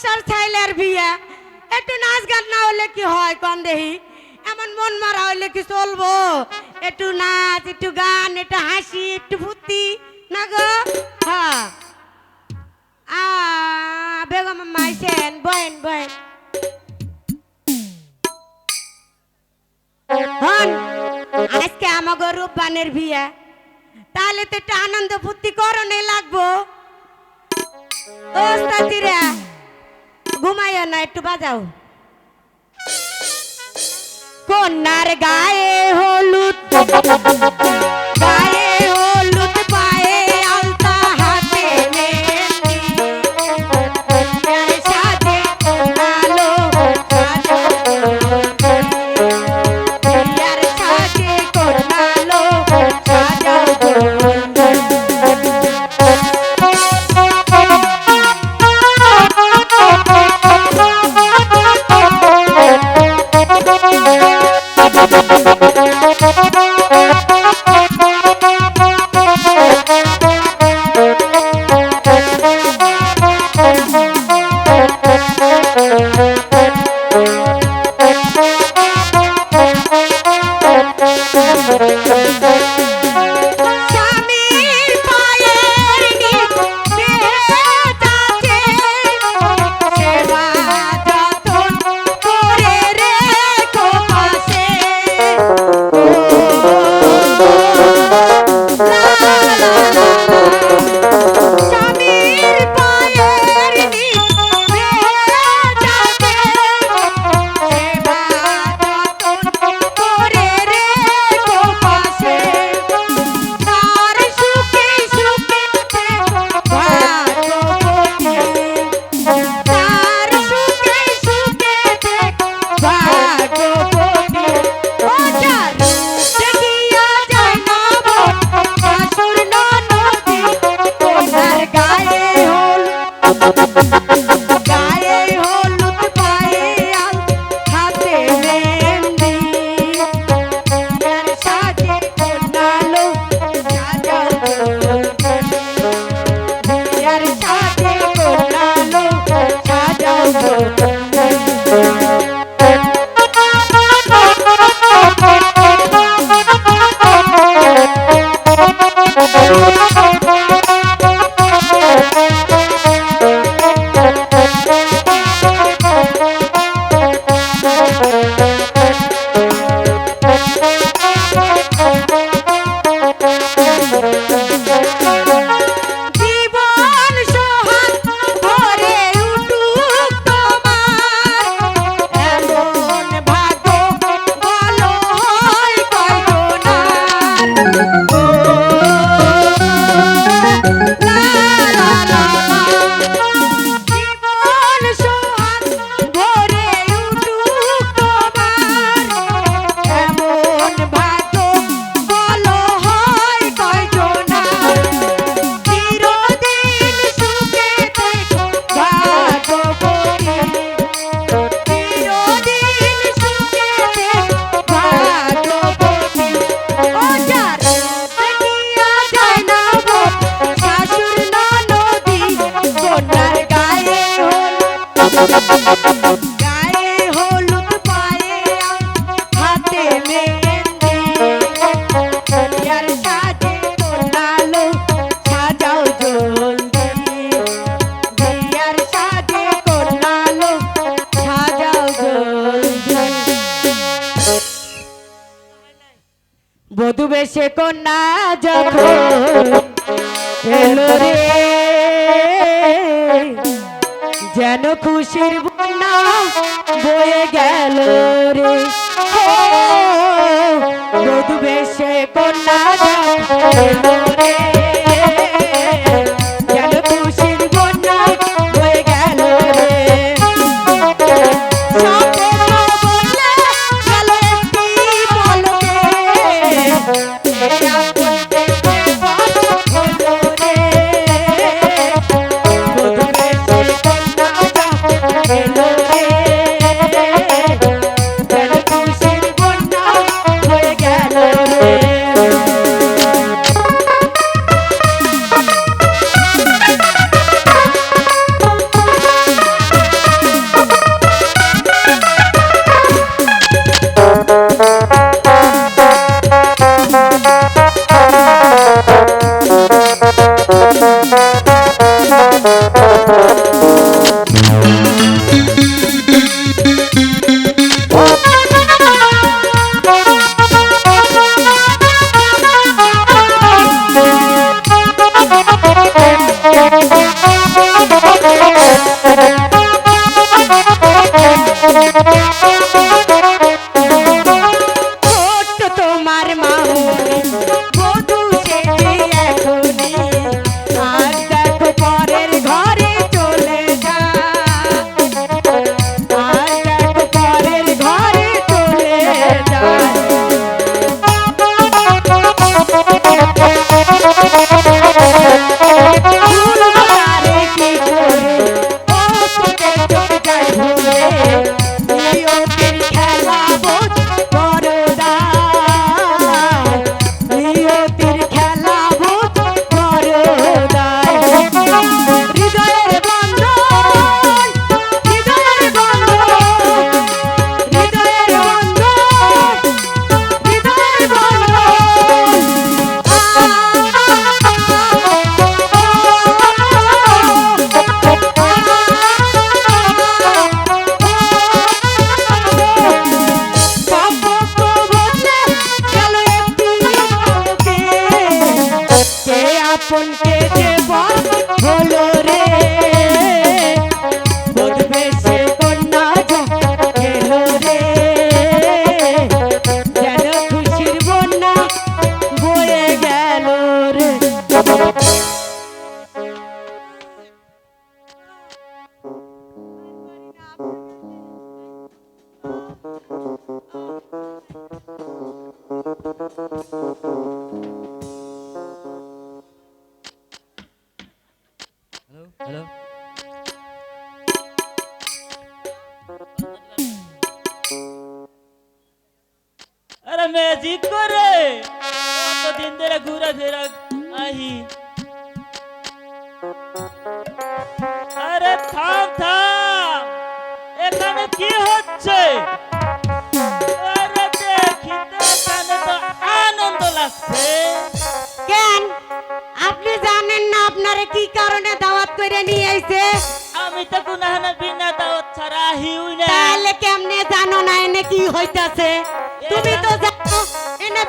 বর্ষার ছাইলের বিয়া। একটু নাচ গান না হলে কি হয় কন দেহি এমন মন মারা হইলে কি চলবো? একটু নাচ, একটু গান, একটু হাসি, একটু ফুর্তি। না গো? হ্যাঁ। বেগম মাইছেন বয়েন বয়েন। আজকে আমাগো রূপবানের তাহলে তো একটু আনন্দ ফুর্তি করণে লাগবো। ও ঘুমাইও না একটু বাজাও। কন্যার গায়ে হলুদ গায়ে কন্যা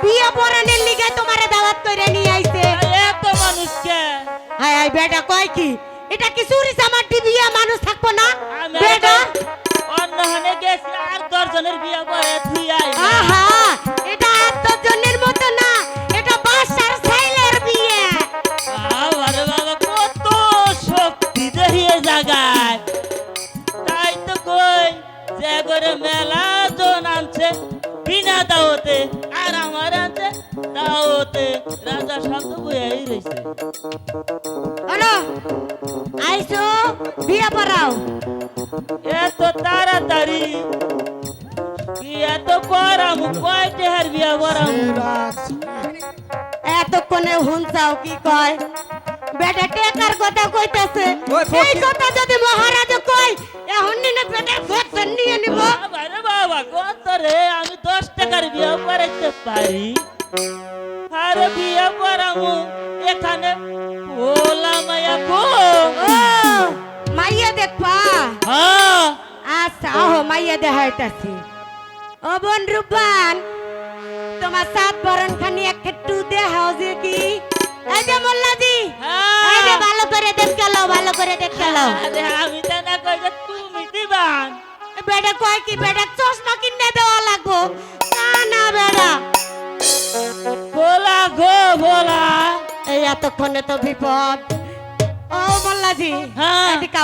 বিয়ে পড়ানোর লিগে তোমারে দাওয়াত করে নিয়ে আইছে। এত মানুষকে। আয় আয় বেটা কয় কি? এটা কি চুরি চামার বিয়ে? মানুষ থাকব না? বেটা? অন্য হানে গেছি আর দশজনের বিয়ে পরে তুই আই হুনছাও কি কয়? বেটা টেকার কথা কইতাছে? ওই এই কথা যদি মহারাজ কই এখন নিনে বেটা ভোজন নিয়ে নিব। আরে বাবা কত রে আমি দশ টাকার বিয়া করাইতে পারি। আরে বিয়া করামু এখানে ওলা মায়া কো। ও মাইয়া দেখবা হ্যাঁ। আচ্ছা আহো মাইয়া দেখাইতাছি। আরে আমি তো না কই যে তুমি দিবান। বেটা কয় কি বেটা? চশমা কিনে দেওয়া লাগবো? না না বেটা। ভোলা গো ভোলা। এই এতক্ষণে তো বিপদ। ও মোল্লাজি হ্যাঁ। এদিকে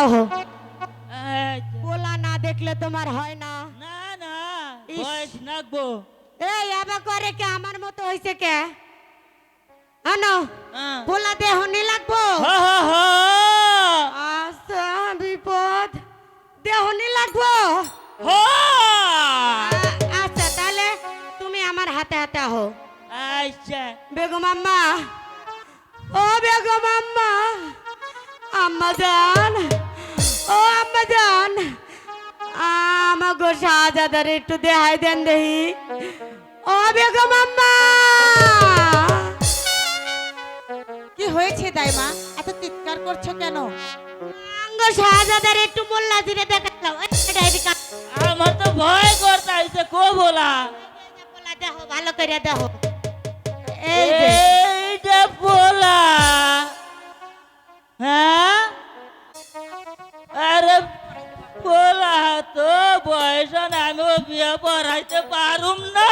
এই, পোলা না দেখলে তোমার হয় না। না না বয়স নাকবো এই এবার করে কে? আমার মতো হইছে কে? আনো। হ্যাঁ। দেহ নি লাগবো? হা বেগম আম্মা। ও বেগম আম্মা আম্মা জান ও আম্মা জান আমাগো শাহজাদার একটু দেখাই দেন দেহি ও বেগম আম্মা। কি হয়েছে দাইমা? এত চিৎকার করছ কেন? আমগো শাহজাদার একটু মোল্লা জিরে দেখালাম আমার তো ভয় করতে আইছে কো বলা? বলা দেখো ভালো করে দেখো। এইটা বলা হ্যাঁ? আরে বলা তো বয়স আমিও বিয়ে পড়াইতে পারুম না।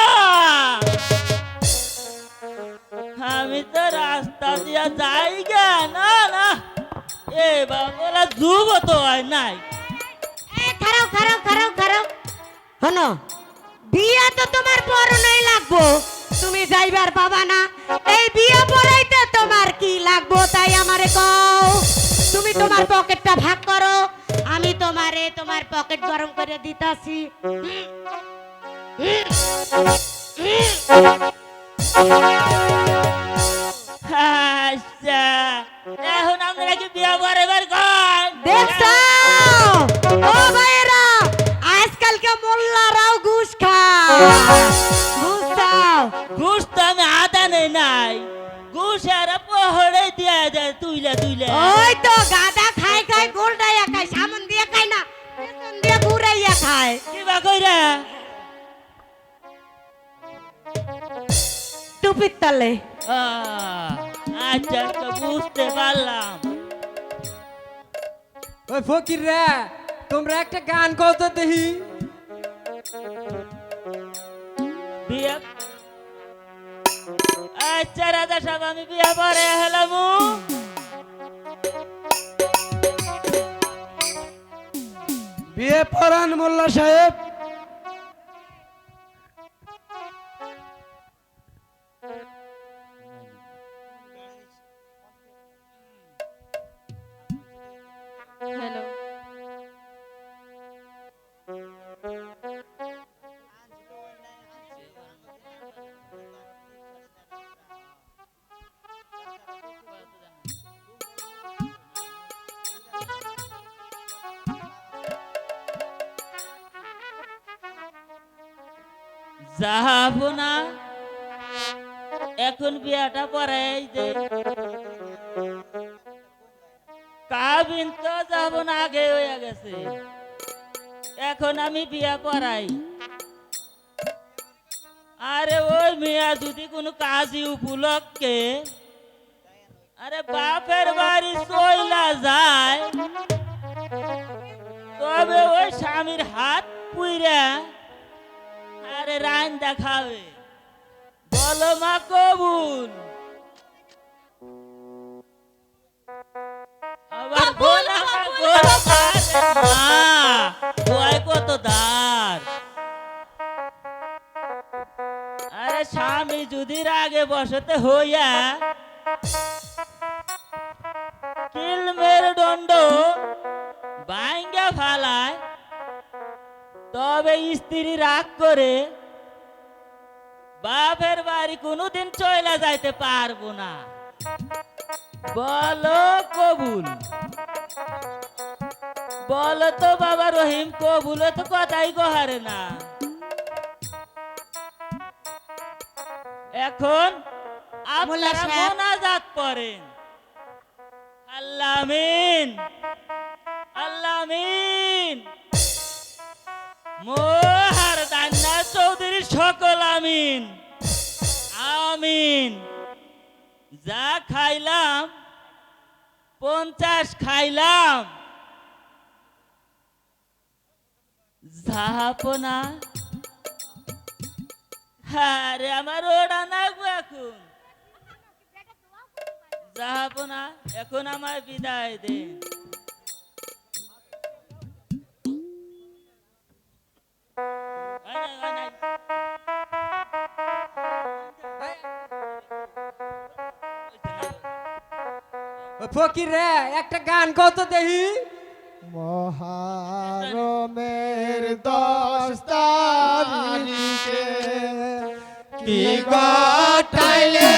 আমি তো রাস্তা দিয়া যাই গে না না। এ বাবলা যুগ তো হয় নাই। এ খারাও খারাও খারাও খারাও হনো বিয়া তো তোমার পরনেই লাগবো। তুমি যাইবার বাবা না। এই বিয়া পড়াইতে তোমার কি লাগবো তাই আমারে কও। তুমি তোমার পকেটটা ভাগ করো। আমি তোমারে তোমার পকেট গরম করে দিতাছি। আচ্ছা এখন আমরা কি বিয়ে কন দেখছ? ও ভাইরা আজকালকে মোল্লারাও ঘুষ খায়। ঘুষ তো আমি আদা নেই। নাই ঘুষ আর পহড়ে দিয়া যায় তুইলে তুইলে। ওই তো গাদা খায় খায় গোলটাইয়া খায় সামন দিয়ে খায় না পেছন দিয়ে ঘুরাইয়া খায়। কিবা কইরা? টুপির তলে। আচ্ছা তো বুঝতে পারলাম। ওই ফকির রে তোমরা একটা গান কত দেখি। বিয়ে আচ্ছা রাজা সাহেব আমি বিয়ে পরে হলাম। বিয়ে পড়ান মোল্লা সাহেব। এখন বিয়াটা পরে যে কাবিন তো যাব না আগে হয়ে গেছে। এখন আমি বিয়া পড়াই। আরে ওই মিয়া যদি কোনো কাজী উপলক্ষে আরে বাপের বাড়ি চইলা যায়, তবে ওই স্বামীর হাত পুইরা রান দেখাবে। বলো মা কবুল। আবার বলো মা কবুল। কত দার। আরে স্বামী যদি রাগে বসতে হইয়া কিলমের দণ্ড বাইঙ্গা ফালায় তবে স্ত্রী রাগ করে বাপের বাড়ি কোনোদিন চলে যাইতে পারব না। বলো কবুল। বলো তো বাবা রহিম কবুল তো কথাই কহারে না। এখন আপনারা। মোনাজাত করেন। আল্লাহ আমিন আল্লাহ আমিন মোহার দান্না চৌধুরী সকল আমিন। আমিন। যা খাইলাম, পঞ্চাশ খাইলাম। যাহাপনা আরে আমার ওড়া নাগবো এখন। যাহাপনা এখন আমার বিদায় দেন ফকির রে একটা গান কত দেহি মহারমের দশ তারিখে কি গটাইলে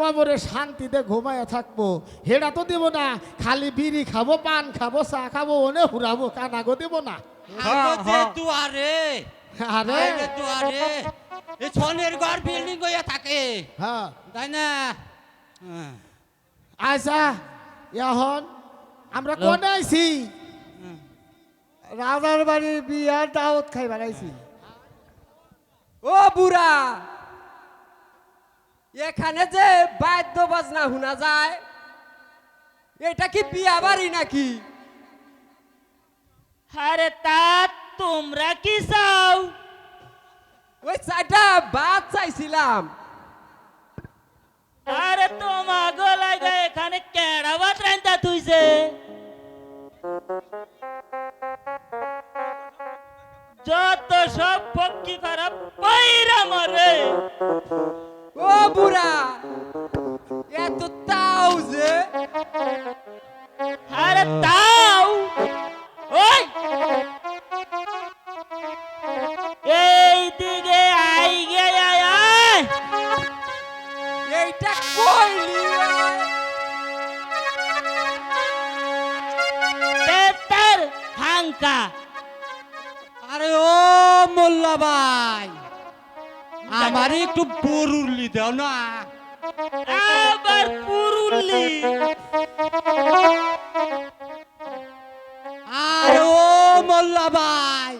কবরে শান্তিতে ঘুমায় থাকব। হেটা তো দিব না খালি বিড়ি খাব পান খাব চা খাব ওনে হুরাবো কানাগো দিব না। আরে। এই দুয়ারে এই ছনের ঘর বিল্ডিং হয়ে থাকে। হ্যাঁ তাই না? হ্যাঁ। আচ্ছা এখন আমরা কোনে আইছি? রাজার বাড়ির বিয়ার দাওয়াত খাই বানাইছি ও বুড়া এখানে যে বাদ্য বাজনা শোনা যায় এটা কি বিয়া বাড়ি নাকি? আরে তা তোমরা কি চাও? ওই চারটা বাদ চাইছিলাম। আরে তোমা গলায় এখানে কেড়া বাট রান্তা তুইছে যত সব পক্ষী খারাপ পয়রা মরে। ও বুড়া এত তাও যে আরে তাও না আবার পুরুলি আর ও মোল্লা ভাই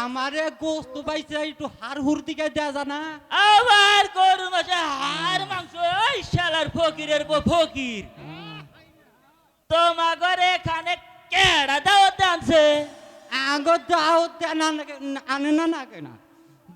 আমারে গোস্ত পাইছে একটু হার হুর দিকে দেয়া জানা আবার গরু মাসে হাড় মাংস ওই শালার ফকিরের পর ফকির তোমা ঘরে এখানে কেডা দাওয়াত আনছে আঙ্গ দাও দেনা আনে না না কেনা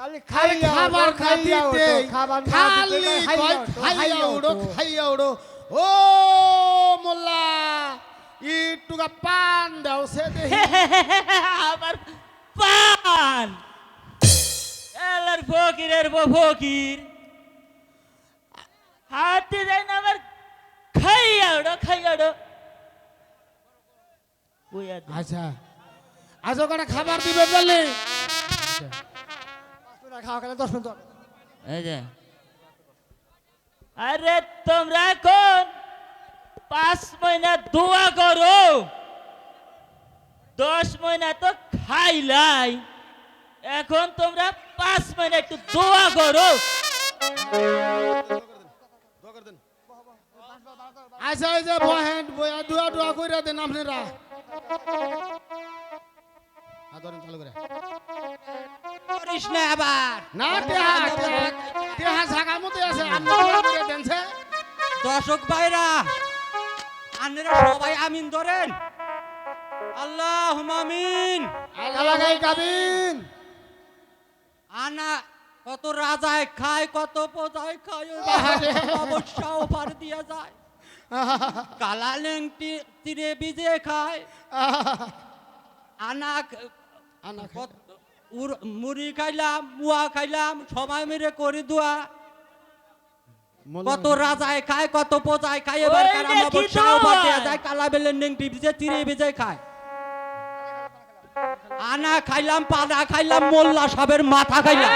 খালি খাবার খাইতে খালি খাইয়া উড়ো খাইয়া উড়ো ও মোল্লা ইটুকা পান দাও সে আবার পান। এলার ফকিরের বউ ফকির। হাতে যায় না আবার খাইয়া উড়ো খাইয়া উড়ো আচ্ছা আজ ওখানে খাবার দিবে বলে? খাওয়া খেলে দশ মিনিট এই যে। আরে তোমরা এখন পাঁচ মহিনা দোয়া করো। দশ মহিনা তো খাইলাই। এখন তোমরা পাঁচ মহিনা একটু দোয়া করো। আচ্ছা যে বহেন বয়া দুয়া দুয়া কইরা দেন আপনারা। হ্যাঁ, ধরেন চালু করে। করিস না আবার। না জাগা মতো আছে আপনি করে দেনছে দর্শক ভাইরা আপনারা সবাই আমিন ধরেন। আল্লাহ আমিন। আল্লাহ গাবিন আনা কত রাজায় খায় কত প্রজায় খায় অবশ্য অফার দিয়া যায়। কালা লেংটি তীরে বিজে খায়। আনা মুড়ি খাইলাম মুয়া খাইলাম সময় মেরে করি দোয়া। কত রাজায় খায় কত প্রজায় খায় এবার। যায় কালা বেলেন নেংটি বিজে তীরে বিজে খায়। আনা খাইলাম পানা খাইলাম মোল্লা সাহেবের মাথা খাইলাম।